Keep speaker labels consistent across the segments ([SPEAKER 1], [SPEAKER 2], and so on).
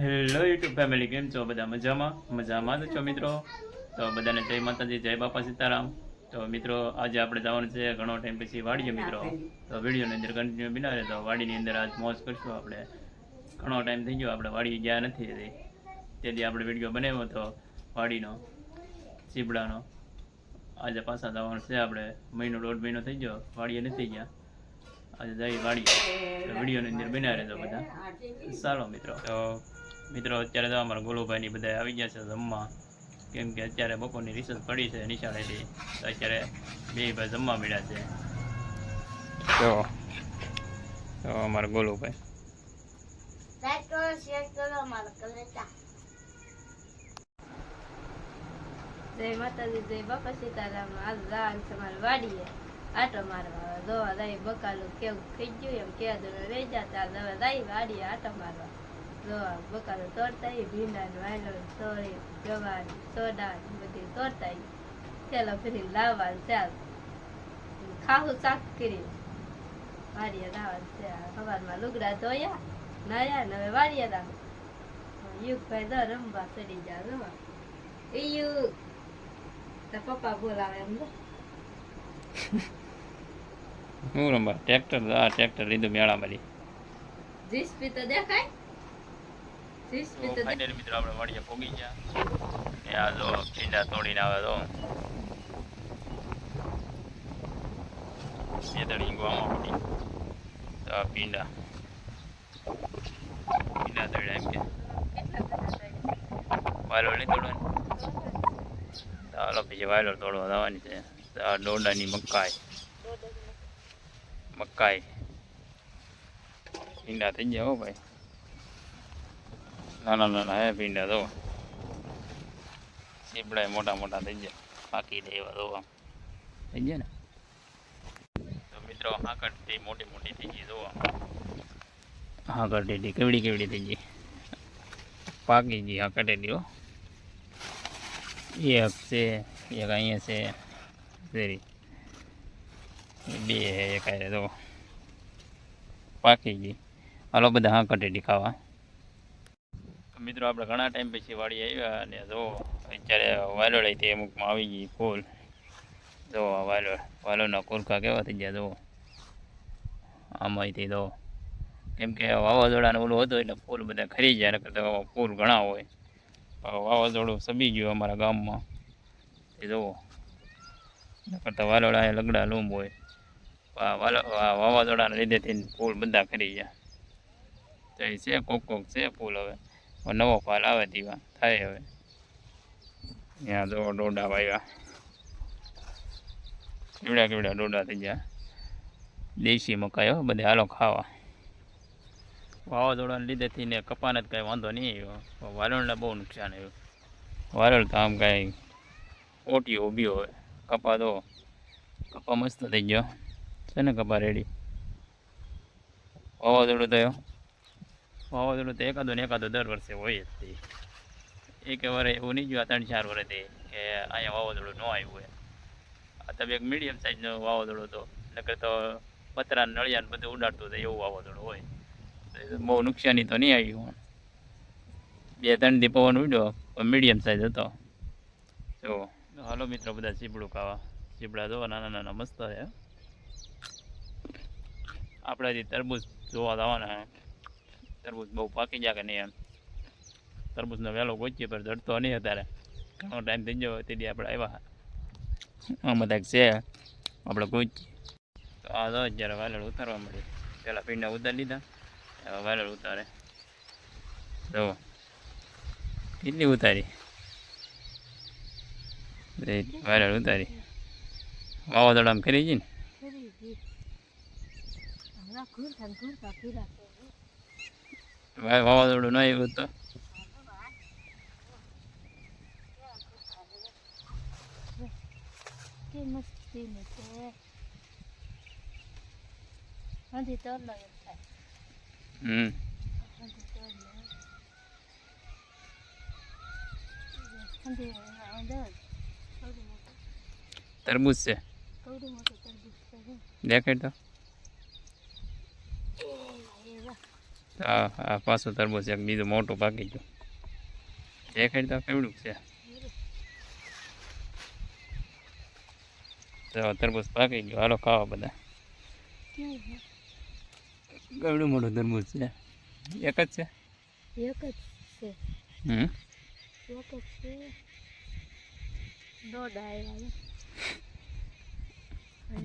[SPEAKER 1] Hello YouTube family કેમ છો? બધા મજામાં? મજામાં જ છો, મિત્રો? તો બધાને જય માતાજી, જય બાપા સીતારામ. તો મિત્રો, આજે આપણે જવાનું છે ઘણો ટાઈમ પછી વાડીએ, મિત્રો. તો વિડીયોની અંદર કન્ટિન્યુ બિના તો વાડીની અંદર આજ મોજ કરશું આપણે. ઘણો ટાઈમ થઈ ગયો, આપણે વાડી ગયા નથી તેથી આપણે વીડિયો બનાવ્યો હતો વાડીનો, ચીબડાનો. આજે પાછા જવાનું છે આપણે. મહિનો, દોઢ મહિનો થઈ ગયો, વાડીએ નથી ગયા. આજે જઈ વાડીએ. વિડીયોની અંદર બનાવે તો બધા. સારો મિત્રો. તો મિત્રો અત્યારે તો અમારા ગોલુભાઈની બધા આવી ગયા છે જમવા. કેમ કે અત્યારે બપોરની રિસર્ચ પડી છે નિશાળેથી. તો અત્યારે બે ભાઈ જમવા મળ્યા છે. તો તો અમારા ગોલુભાઈ.
[SPEAKER 2] જય માતાજી જય બાપા સીતારામ. આજ જવાનું છે મારી વાડીએ આટો મારવા દવા દઈ બકાલું કેવું થઈ ગયું એમ? કે રહી જતા દવા દઈ વાડીએ આટો મારવા. દવા બકાલું તોડતા ભીંડા વાયલો સોળી જવાર સોડા બધી તોડતા ઈ ચાલો ફરી લાવવા ચાલ. ખાવું ચાક કરી. વાળીએ લાવવા ચાલ. સવારમાં લુગડા ધોયા નાયા ને હવે વાડીએ લાવ. યુગભાઈ દર રમવા ચડી જા રમવા એ યુગ. તાર પપ્પા બોલાવે એમ
[SPEAKER 1] હું રંબા ટ્રેક્ટર આ ટ્રેક્ટર લીધું
[SPEAKER 2] દેખાય જીસપી તો દેખાય.
[SPEAKER 1] ફાઇનલી મિત્રો આપણે વાડીએ પોગી ગયા. ને આ જો ભીંડા તોડીને આવે તો. બે તળી ઈંગવામાં પડી. તો આ ભીંડા ભીંડા તળ્યા એમ કે.
[SPEAKER 2] કેટલા બધા થાય?
[SPEAKER 1] વાયલોર નહીં તોડવાની? તો હાલો પછી વાયલોર તોડવા જવાની છે. તો આ ડોડાની મકાઈ. મકાઈ. ભીંડા થઈ ગયા હો ભાઈ. નાના નાના હે ભીંડા જો સીપડા મોટા મોટા થઈ ગયા. પાકી દેવા એવા આમ થઈ ગયા ને? તો મિત્રો હાકડથી મોટી મોટી થઈ ગઈ જોવા. હાકડથી કેવડી કેવડી થઈ ગઈ? પાકી ગઈ હાકડેલી હો. એક છે એક અહીંયા છે શેરી બે હે એક હારે તો પાકી ગઈ. હાલો બધા હા કટેટી ખાવા. મિત્રો, આપણે ઘણા ટાઈમ પછી વાડી આવ્યા અને જો અત્યારે વાલોળ તે અમુકમાં આવી ગઈ ફૂલ. જો વાલોળ વાલોળના કુરકા કેવા થઈ ગયા, જો. આમાંયથી તો કેમ કે વાવાઝોડાનું ઓલું હતું એટલે ફૂલ બધા ખરી જાય નકર તો ફૂલ ઘણા હોય. વાવાઝોડું સબી ગયું અમારા ગામમાં. એ જુઓ નકર તો વાલોળા લગડા લૂંબ હોય. વાવાઝોડાના લીધેથી ફૂલ બધા ખરી ગયા. તો એ છે, કોક કોક છે ફૂલ હવે. નવો ફાલ આવે તેવા થાય હવે. ત્યાં જો ડોડા વાવ્યા કેવડા કેવડા ડોડા થઈ ગયા. દેશી મકાઈ હો, બધે હાલો ખાવા. વાવાઝોડાને લીધેથી ને કપાને જ કાંઈ વાંધો નહીં આવ્યો. વાલોળને બહુ નુકસાન આવ્યું. વાલોળ તો આમ કાંઈ ઓટી ઊભી હોય. કપા તો કપા મસ્ત થઈ ગયો. છે ને કપા રેડી વાવાઝોડું થયો વાવાઝોડું તો એકાદો ને એકાદો દર વર્ષે હોય જ તે. એક વાર એવું નહીં જોયું ત્રણ ચાર વર્ષથી કે અહીંયા વાવાઝોડું ન આવ્યું હોય આ તો એક મીડિયમ સાઇઝનો વાવાઝોડું હતો નકર તો પતરા નળિયાને બધું ઉડાડતું હતું એવું વાવાઝોડું હોય. તો તો બહુ નુકસાની તો નહીં આવ્યું બે ત્રણ દી પવન ઉડ્યો મીડિયમ સાઇઝ હતો. જો, હાલો મિત્રો બધા ચીબડું ખાવા. ચીબડા જોવા નાના નાના મસ્ત છે. આપણે હજી તરબૂચ જોવા જવાના. તરબૂચ બહુ પાકી જાય કે નહીં એમ. તરબૂચનો વહેલો ગોચીએ પર જડતો નહીં અત્યારે. ઘણો ટાઈમ થઈ ગયો તેથી આપણે આવ્યા. આમ બધા છે. આપણે ગોચી તો આ તો જ્યારે વાલળ ઉતારવા મળ્યું પહેલાં પીંડા ઉતારી લીધા હવે વાલળ ઉતારે. તો કેટલી ઉતારી? વાયરલ ઉતારી. વાવાઝોડામાં કરી છે ને
[SPEAKER 2] ફરી ગઈ હમણાં ઘૂરતા ને ઘૂરતા ફીરા કરે.
[SPEAKER 1] વા- વાવાઝોડું ન આવ્યું તો?
[SPEAKER 2] મસ્તી ને છે. દેખાય તો અલગ જ થાય
[SPEAKER 1] હમ
[SPEAKER 2] હજી તો અલગ. હજી અંદર થોડું મોટું
[SPEAKER 1] તરબૂચ છે
[SPEAKER 2] થોડું મોટું તરબૂચ હે.
[SPEAKER 1] આ આ પાછું તરબૂચ એક બીજું મોટું પાકી ગયું. દેખાય તો કેવડું છે. તો તરબૂચ પાકી ગયું. હાલો ખાવા બધા. કેવડું મોટું તરબૂચ છે? એક જ છે?
[SPEAKER 2] એક જ છે.
[SPEAKER 1] હમ?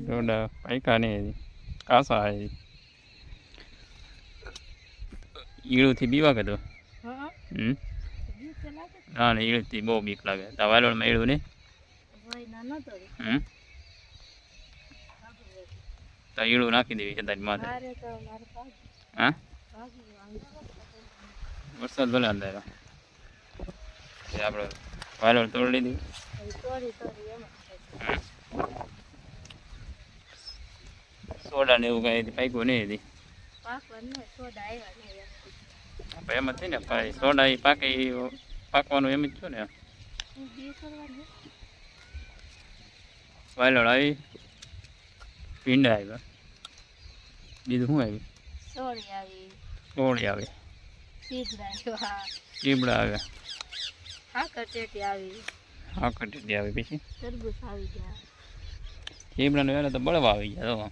[SPEAKER 1] દોડા પાયકા નહીં. કાસા હજી ઈળુથી બીવા કીધું
[SPEAKER 2] હા
[SPEAKER 1] હમ? ના ને ઈળુથી બહુ બીક લાગે. તા વાલોળમાં ઈળું
[SPEAKER 2] ના?
[SPEAKER 1] હમ? તો ઈળું નાખી દેવી છે તારી માથે. હા? વરસાદ ભલે અંધારો. એ આપણે વાલોળ તોડી લીધી. સોડા ને એવું કઈ પાક્યું નહીં હતી
[SPEAKER 2] સોડા આવ્યા નહીં એમ.
[SPEAKER 1] હતી ને પાછી સોડા એ પાકે પાકવાનું એમ જ છું ને.
[SPEAKER 2] હું
[SPEAKER 1] વાલોળ આવી. ભીંડા આવ્યા. બીજું શું આવ્યું?
[SPEAKER 2] સોળી આવી.
[SPEAKER 1] આવે.
[SPEAKER 2] આવ્યા.
[SPEAKER 1] ચીબડા આવ્યા.
[SPEAKER 2] હાકર ટેટી આવી.
[SPEAKER 1] આકટી આવે પછી?
[SPEAKER 2] તરબૂચ આવી ગયા.
[SPEAKER 1] ચીબડાને વહેલા તો બળવા આવી ગયા તો.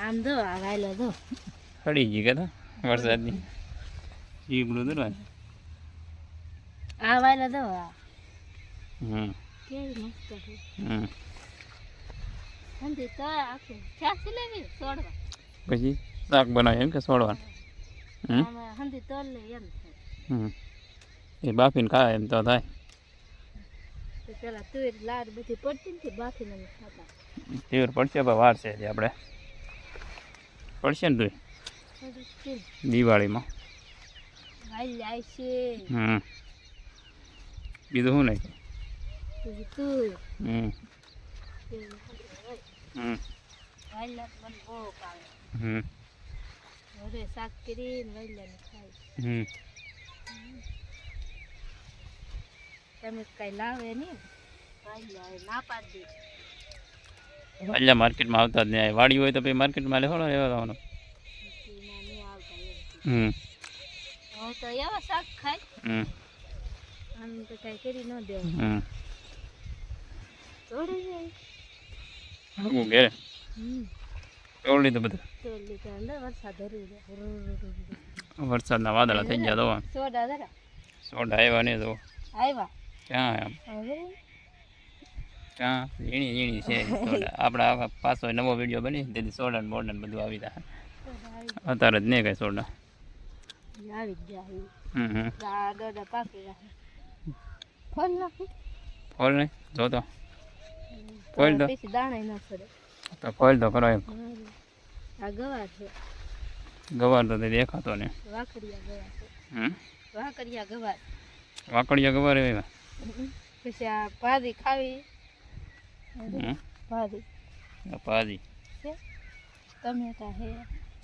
[SPEAKER 2] આમ જો આ વાયલો જો
[SPEAKER 1] સડી ગઈ કે તો વરસાદની? ચીબડું તો
[SPEAKER 2] આ વાયલો આ.
[SPEAKER 1] હમ.
[SPEAKER 2] કેવી મસ્ત છે.
[SPEAKER 1] હમ.
[SPEAKER 2] હંધી તો આખું છાસી લેવી સોડવા.
[SPEAKER 1] પછી શાક બનાવે એમ કે સોડવાનું? હમ.
[SPEAKER 2] હંધી તોલ લે એમ
[SPEAKER 1] હમ. એ બાફીને ખાય એમ તો થાય.
[SPEAKER 2] તો પેલા તુવેર લાડ બધી પડતી ને બાફીને ખાતા.
[SPEAKER 1] તીવર પડશે વાર છે આપણે. પડશે ને તું દિવાળીમાં. હમ. બીજું શું
[SPEAKER 2] તુર
[SPEAKER 1] હમ. હમ. હમ.
[SPEAKER 2] તમે કઈ લાવે નહીં? ના પાડી
[SPEAKER 1] વાલિયા માર્કેટમાં આવતા જ નહીં. વાડી હોય તો પછી માર્કેટમાં લેવાનો રહેવા જવાનું
[SPEAKER 2] પછી ના નહીં આવતા
[SPEAKER 1] હમ.
[SPEAKER 2] હવે તો એવા શાક ખાય આમ તો કઈ કરી ન દેવું. તોડી જાય
[SPEAKER 1] આવું ઘેરે? તોડી લીધું બધું?
[SPEAKER 2] તો અંદર વરસાદ ધરી દે
[SPEAKER 1] વરસાદના વાદળા થઈ ગયા તો.
[SPEAKER 2] સોડા
[SPEAKER 1] આવ્યા નહીં તો.
[SPEAKER 2] આવ્યા?
[SPEAKER 1] ક્યાં ક્યાં? ઝીણી ઝીણી છે સોડા. આપણે પાછો નવો વીડિયો બની. તેથી સોડા ને બધું આવી જાય અત્યારે જ નહીં કઈ સોડા.
[SPEAKER 2] આવી જ
[SPEAKER 1] હમ
[SPEAKER 2] દોડા પાકી રાખે ફોલ નાખી.
[SPEAKER 1] ફોલ નહીં જોતો ફોલ તો.
[SPEAKER 2] પછી દાણા ન પડે
[SPEAKER 1] તો ફોલ તો કરો એમ.
[SPEAKER 2] આ ગવાર છે.
[SPEAKER 1] ગવાર તો દેખાતો ને
[SPEAKER 2] વાકડિયા ગવાર છે.
[SPEAKER 1] હમ?
[SPEAKER 2] વાકડિયા ગવાર.
[SPEAKER 1] વાકડિયા ગવાર એવા
[SPEAKER 2] પછી આ ભાજી ખાવી. ભાજી. છે? ટમેટા હે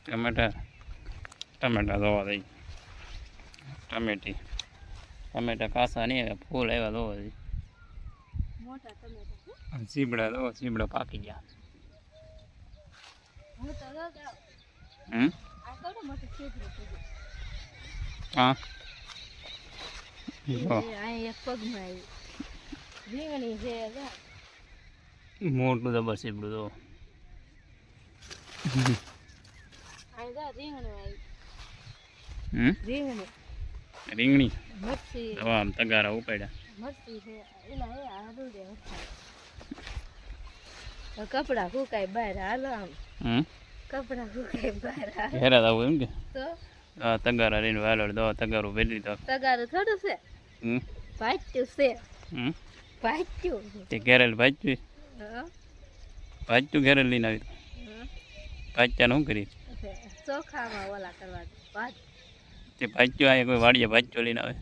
[SPEAKER 1] ટમેટા. ટમેટા જોવા દઈ. ટમેટી. ટમેટા કાસા નહીં આવ્યા ફૂલ આવ્યા
[SPEAKER 2] દો હજી છે?
[SPEAKER 1] દો ચીબડા પાકી ગયા.
[SPEAKER 2] હું મોટું
[SPEAKER 1] જબર સીબડું તો.
[SPEAKER 2] રીંગણું રીંગણી.
[SPEAKER 1] રીંગણી. આમ તગારા ઉપાડ્યા.
[SPEAKER 2] કપડા સુકાય બહાર હાલો આમ. કપડા સુકાય બહાર
[SPEAKER 1] ઘેરા આવું એમ કે?
[SPEAKER 2] તો?
[SPEAKER 1] તગારા રહીને વાલોડ દો તગારું ભેરી દો.
[SPEAKER 2] તગારું થોડું છે. ભાચ્યું છે. ભાચ્યું
[SPEAKER 1] તે ઘેરેલ ભાજ્યું?
[SPEAKER 2] હા.
[SPEAKER 1] ભાજતું ઘેરેલ લઈને આવી?
[SPEAKER 2] હા.
[SPEAKER 1] ભાજ્યાનું શું કરી
[SPEAKER 2] ચોખામાં ઓલા કરવા દે.
[SPEAKER 1] તે ભાજ્યું આ કોઈ વાડીએ ભાજ્યો લઈને આવે.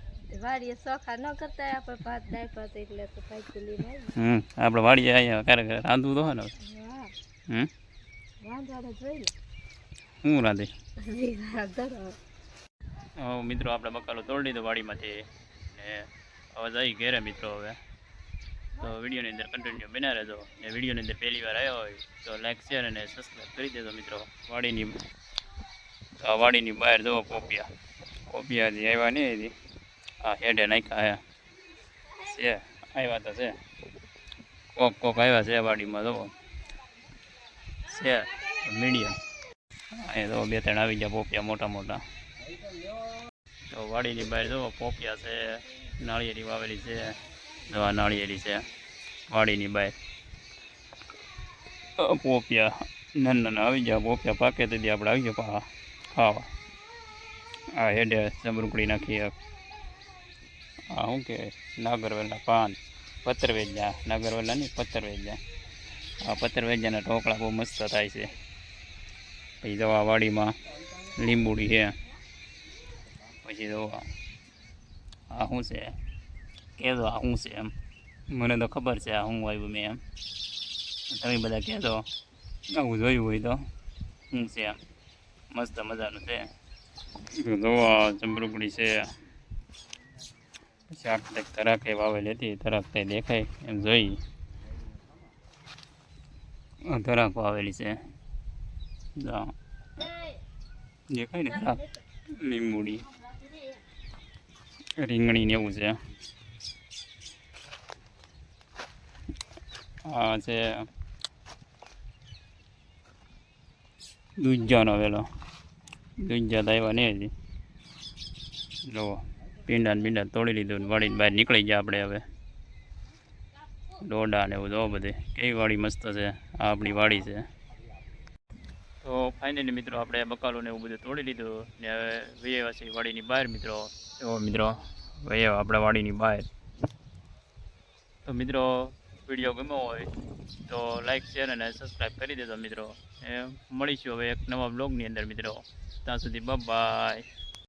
[SPEAKER 2] વાડીએ સોખા ન કરતા આપણે ભાત દાળ ભાત એટલે તો ભાચ્યું લઈને આવી.
[SPEAKER 1] હમ આપણે વાડીએ અહીંયા ક્યારેક રાંધવું તો હોય ને
[SPEAKER 2] હા.
[SPEAKER 1] હમ?
[SPEAKER 2] વાંધો જોઈ લે.
[SPEAKER 1] શું રાંધે? હવે મિત્રો આપણે બકાલો તોડી દીધો વાડીમાંથી ને હવે જઈ ઘેરે મિત્રો હવે. તો વિડીયોની અંદર કન્ટિન્યુ બના રહેજો. ને વિડીયોની અંદર પહેલી વાર આવ્યો હોય તો લાઈક શેર અને સબસ્ક્રાઈબ કરી દેજો મિત્રો. વાડીની વાડીની બહાર જવો પોપિયા હજી આવ્યા નહીં હજી? આ હેડે નાખ્યા છે, આવ્યા તો છે. કોક કોક આવ્યા છે વાડીમાં જુઓ છે મીડિયમ અહીંયા તો બે ત્રણ આવી ગયા પોપિયા મોટા મોટા. તો વાડીની બહાર જુઓ પોપિયા છે, નાળિયેરી વાવેલી છે, દવા નાળિયેરી છે, વાડીની બહાર. પોપિયા, નાના નાના આવી ગયા, પોપિયા પાકે તેથી આપણે આવી ગયા પા ખાવા. આ હેડે ચમરૂકડી નાખી આ. શું કે? નાગરવેલના પાન. પતરવેજા નાગરવેલા નહીં પતરવેજા આ પતરવેજાના ઢોકળા બહુ મસ્ત થાય છે. પછી દવા વાડીમાં લીંબુડી છે. પછી દવા આ શું છે? કહેજો આ શું છે એમ. મને તો ખબર છે આ શું આવ્યું મેં એમ. તમે બધા કહેજો. આવું જોયું હોય તો. શું છે મસ્ત મજાનું છે. જોવા ચમરૂકડી છે. પછી એક તરાકે વાવેલી હતી તરાક દેખાય, એમ જોઈ. આ તરાક વાવેલી છે. દેખાય ને તરાક લીંબુડી. રીંગણી ને એવું છે. આ છે. દૂજાનો વેલો. તો આવ્યા ને હજી. જુઓ પીંડા ને પીંડા તોડી લીધું ને વાળીને બહાર નીકળી ગયા આપણે હવે. ડોડા ને એવું જોવો બધે. કેવી વાડી મસ્ત છે. આ આપણી વાડી છે. તો ફાઇનલી મિત્રો આપણે બકાલું ને એવું બધું તોડી લીધું ને હવે વૈયા છે વાડીની બહાર મિત્રો. એવો મિત્રો વૈયા આપણા વાડીની બહાર. તો મિત્રો, વીડિયો ગમ્યો હોય તો લાઈક શેર અને સબસ્ક્રાઈબ કરી દેજો મિત્રો. મળીશું હવે એક નવા બ્લોગની અંદર મિત્રો. ત્યાં સુધી બાય